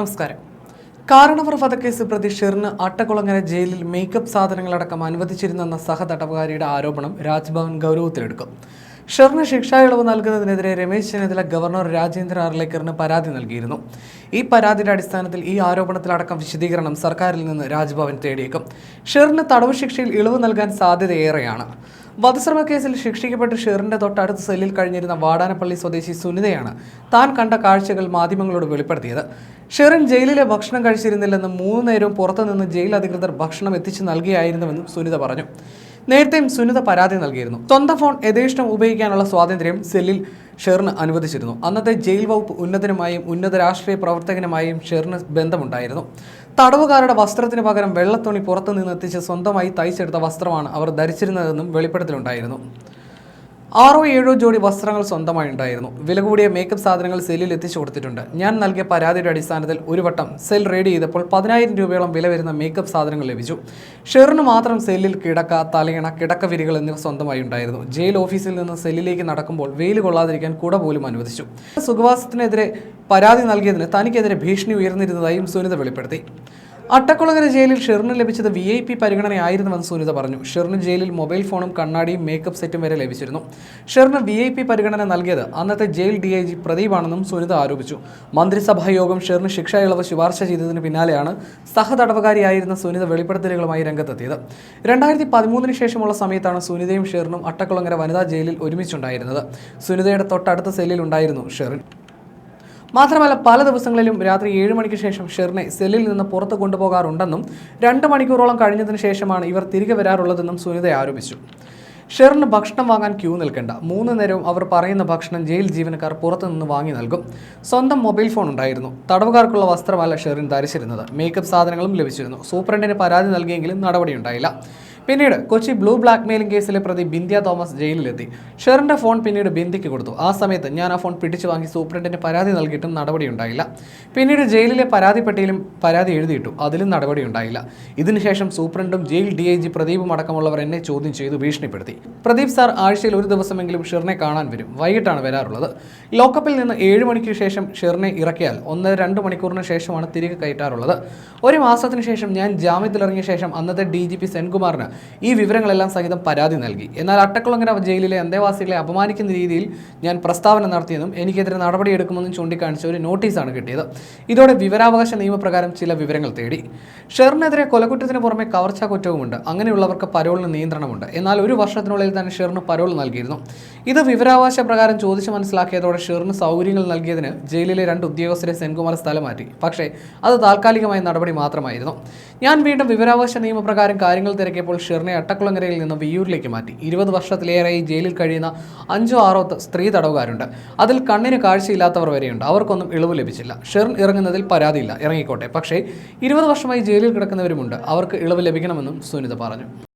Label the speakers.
Speaker 1: നമസ്കാരം. കാരണവർ വധക്കേസ് പ്രതി ഷെറിന് അട്ടക്കുളങ്ങര ജയിലിൽ മേക്കപ്പ് സാധനങ്ങളടക്കം അനുവദിച്ചിരുന്നെന്ന സഹതടവുകാരിയുടെ ആരോപണം രാജ്ഭവൻ ഗൗരവത്തിലെടുക്കും. ഷെറിന് ശിക്ഷാ ഇളവ് നൽകുന്നതിനെതിരെ രമേശ് ചെന്നിത്തല ഗവർണർ രാജേന്ദ്ര അർലേക്കറിന് പരാതി നൽകിയിരുന്നു. ഈ പരാതിയുടെ അടിസ്ഥാനത്തിൽ ഈ ആരോപണത്തിലടക്കം വിശദീകരണം സർക്കാരിൽ നിന്ന് രാജ്ഭവൻ തേടിയേക്കും. ഷെറിന് തടവ് ശിക്ഷയിൽ ഇളവ് നൽകാൻ സാധ്യതയേറെയാണ്. വധശ്രമ കേസിൽ ശിക്ഷിക്കപ്പെട്ട് ഷെറിന്റെ തൊട്ടടുത്ത സെല്ലിൽ കഴിഞ്ഞിരുന്ന വാടാനപ്പള്ളി സ്വദേശി സുനിതയാണ് താൻ കണ്ട കാഴ്ചകൾ മാധ്യമങ്ങളോട് വെളിപ്പെടുത്തിയത്. ഷെറിൻ ജയിലിലെ ഭക്ഷണം കഴിച്ചിരുന്നില്ലെന്നും മൂന്നു നേരവും പുറത്തുനിന്ന് ജയിൽ അധികൃതർ ഭക്ഷണം എത്തിച്ചു നൽകിയായിരുന്നുവെന്നും സുനിത പറഞ്ഞു. നേരത്തെയും സുനിത പരാതി നൽകിയിരുന്നു. സ്വന്തം ഫോൺ യഥേഷ്ടം ഉപയോഗിക്കാനുള്ള സ്വാതന്ത്ര്യം സെല്ലിൽ ഷെറിന് അനുവദിച്ചിരുന്നു. അന്നത്തെ ജയിൽ വകുപ്പ് ഉന്നതനുമായും ഉന്നത രാഷ്ട്രീയ പ്രവർത്തകനുമായും ഷെറിന് ബന്ധമുണ്ടായിരുന്നു. തടവുകാരുടെ വസ്ത്രത്തിന് പകരം വെള്ളത്തുണി പുറത്തുനിന്ന് എത്തിച്ച് സ്വന്തമായി തയ്ച്ചെടുത്ത വസ്ത്രമാണ് അവർ ധരിച്ചിരുന്നതെന്നും വെളിപ്പെടുത്തലുണ്ടായിരുന്നു. ആറോ ഏഴോ ജോഡി വസ്ത്രങ്ങൾ സ്വന്തമായി ഉണ്ടായിരുന്നു. വില കൂടിയ മേക്കപ്പ് സാധനങ്ങൾ സെല്ലിൽ എത്തിച്ചു കൊടുത്തിട്ടുണ്ട്. ഞാൻ നൽകിയ പരാതിയുടെ അടിസ്ഥാനത്തിൽ ഒരു വട്ടം സെൽ റെഡി ചെയ്തപ്പോൾ പതിനായിരം രൂപയോളം വില വരുന്ന മേക്കപ്പ് സാധനങ്ങൾ ലഭിച്ചു. ഷെറിന് മാത്രം സെല്ലിൽ കിടക്ക തലയണ കിടക്ക വിരികൾ എന്നിവ സ്വന്തമായി ഉണ്ടായിരുന്നു. ജയിൽ ഓഫീസിൽ നിന്ന് സെല്ലിലേക്ക് നടക്കുമ്പോൾ വെയിൽ കൊള്ളാതിരിക്കാൻ കൂടെ പോലും അനുവദിച്ചു. സുഖവാസത്തിനെതിരെ പരാതി നൽകിയതിന് തനിക്കെതിരെ ഭീഷണി ഉയർന്നിരുന്നതായും സുനിത വെളിപ്പെടുത്തി. അട്ടക്കുളങ്ങര ജയിലിൽ ഷെറിന് ലഭിച്ചത് വി ഐ പി പരിഗണനയായിരുന്നുവെന്ന് സുനിത പറഞ്ഞു. ഷെറിന് ജയിലിൽ മൊബൈൽ ഫോണും കണ്ണാടിയും മേക്കപ്പ് സെറ്റും വരെ ലഭിച്ചിരുന്നു. ഷെറിന് വി ഐ പി പരിഗണന നൽകിയത് അന്നത്തെ ജയിൽ ഡി ഐ ജി പ്രദീപാണെന്നും സുനിത ആരോപിച്ചു. മന്ത്രിസഭാ യോഗം ഷെറിന് ശിക്ഷാ ഇളവ് ശുപാർശ ചെയ്തതിന് പിന്നാലെയാണ് സഹതടവുകാരിയായിരുന്ന സുനിത വെളിപ്പെടുത്തലുകളുമായി രംഗത്തെത്തിയത്. രണ്ടായിരത്തി പതിമൂന്നിന് ശേഷമുള്ള സമയത്താണ് സുനിതയും ഷെറിനും അട്ടക്കുളങ്ങര വനിതാ ജയിലിൽ ഒരുമിച്ചുണ്ടായിരുന്നത്. സുനിതയുടെ തൊട്ടടുത്ത സെല്ലിൽ ഉണ്ടായിരുന്നു ഷെറിൻ. മാത്രമല്ല പല ദിവസങ്ങളിലും രാത്രി ഏഴ് മണിക്ക് ശേഷം ഷെറിനെ സെല്ലിൽ നിന്ന് പുറത്ത് കൊണ്ടുപോകാറുണ്ടെന്നും രണ്ട് മണിക്കൂറോളം കഴിഞ്ഞതിന് ശേഷമാണ് ഇവർ തിരികെ വരാറുള്ളതെന്നും സുനിത ആരോപിച്ചു. ഷെറിന് ഭക്ഷണം വാങ്ങാൻ ക്യൂ നിൽക്കേണ്ട. മൂന്ന് നേരവും അവർ പറയുന്ന ഭക്ഷണം ജയിൽ ജീവനക്കാർ പുറത്തുനിന്ന് വാങ്ങി നൽകും. സ്വന്തം മൊബൈൽ ഫോൺ ഉണ്ടായിരുന്നു. തടവുകാർക്കുള്ള വസ്ത്രമല്ല ഷെറിൻ ധരിച്ചിരുന്നത്. മേക്കപ്പ് സാധനങ്ങളും ലഭിച്ചിരുന്നു. സൂപ്രണ്ടിന് പരാതി നൽകിയെങ്കിലും നടപടിയുണ്ടായില്ല. പിന്നീട് കൊച്ചി ബ്ലൂ ബ്ലാക്ക് മെയിലിംഗ് കേസിലെ പ്രതി ബിന്ദ്യ തോമസ് ജയിലിലെത്തി. ഷെറിന്റെ ഫോൺ പിന്നീട് ബിന്ദിക്ക് കൊടുത്തു. ആ സമയത്ത് ഞാൻ ആ ഫോൺ പിടിച്ചു വാങ്ങി സൂപ്രണ്ടിന് പരാതി നൽകിയിട്ടും നടപടിയുണ്ടായില്ല. പിന്നീട് ജയിലിലെ പരാതിപ്പെട്ടിയിലും പരാതി എഴുതിയിട്ടു അതിലും നടപടിയുണ്ടായില്ല. ഇതിനുശേഷം സൂപ്രണ്ടും ജയിൽ ഡി ഐ ജി പ്രദീപും അടക്കമുള്ളവർ എന്നെ ചോദ്യം ചെയ്തു ഭീഷണിപ്പെടുത്തി. പ്രദീപ് സാർ ആഴ്ചയിൽ ഒരു ദിവസമെങ്കിലും ഷെറിനെ കാണാൻ വരും. വൈകിട്ടാണ് വരാറുള്ളത്. ലോക്കപ്പിൽ നിന്ന് ഏഴ് മണിക്ക് ശേഷം ഷെറിനെ ഇറക്കിയാൽ ഒന്ന് രണ്ട് മണിക്കൂറിന് ശേഷമാണ് തിരികെ കയറ്റാറുള്ളത്. ഒരു മാസത്തിന് ശേഷം ഞാൻ ജാമ്യത്തിലിറങ്ങിയ ശേഷം അന്നത്തെ ഡി ജി പി സെൻകുമാറിന് ഈ വിവരങ്ങളെല്ലാം സഹിതം പരാതി നൽകി. എന്നാൽ അട്ടക്കുളങ്ങര ജയിലിലെ അന്തേവാസികളെ അപമാനിക്കുന്ന രീതിയിൽ ഞാൻ പ്രസ്താവന നടത്തിയെന്നും എനിക്കെതിരെ നടപടിയെടുക്കുമെന്നും ചൂണ്ടിക്കാണിച്ച ഒരു നോട്ടീസാണ് കിട്ടിയത്. ഇതോടെ വിവരാവകാശ നിയമപ്രകാരം ചില വിവരങ്ങൾ തേടി. ഷെറിനെതിരെ കൊലക്കുറ്റത്തിന് പുറമെ കവർച്ചാ കുറ്റവുമുണ്ട്. അങ്ങനെയുള്ളവർക്ക് പരോളിന് നിയന്ത്രണമുണ്ട്. എന്നാൽ ഒരു വർഷത്തിനുള്ളിൽ തന്നെ ഷെറിന് പരോൾ നൽകിയിരുന്നു. ഇത് വിവരാവകാശ പ്രകാരം ചോദിച്ചു മനസ്സിലാക്കിയതോടെ ഷെറിന് സൗകര്യങ്ങൾ നൽകിയതിന് ജയിലിലെ രണ്ട് ഉദ്യോഗസ്ഥരെ സെൻകുമാർ സ്ഥലം മാറ്റി. പക്ഷേ അത് താൽക്കാലികമായ നടപടി മാത്രമായിരുന്നു. ഞാൻ വീണ്ടും വിവരാവകാശ നിയമപ്രകാരം കാര്യങ്ങൾ തിരക്കിയപ്പോൾ ഷിർണെ അട്ടക്കുളങ്ങരയിൽ നിന്ന് വിയൂരിലേക്ക് മാറ്റി. ഇരുപത് വർഷത്തിലേറെയായി ജയിലിൽ കഴിയുന്ന അഞ്ചോ ആറോ സ്ത്രീ തടവുകാരുണ്ട്. അതിൽ കണ്ണിന് കാഴ്ചയില്ലാത്തവർ വരെയുണ്ട്. അവർക്കൊന്നും ഇളവ് ലഭിച്ചില്ല. ഷിർൺ ഇറങ്ങുന്നതിൽ പരാതിയില്ല. ഇറങ്ങിക്കോട്ടെ. പക്ഷേ ഇരുപത് വർഷമായി ജയിലിൽ കിടക്കുന്നവരുമുണ്ട്. അവർക്ക് ഇളവ് ലഭിക്കണമെന്നും സുനിത പറഞ്ഞു.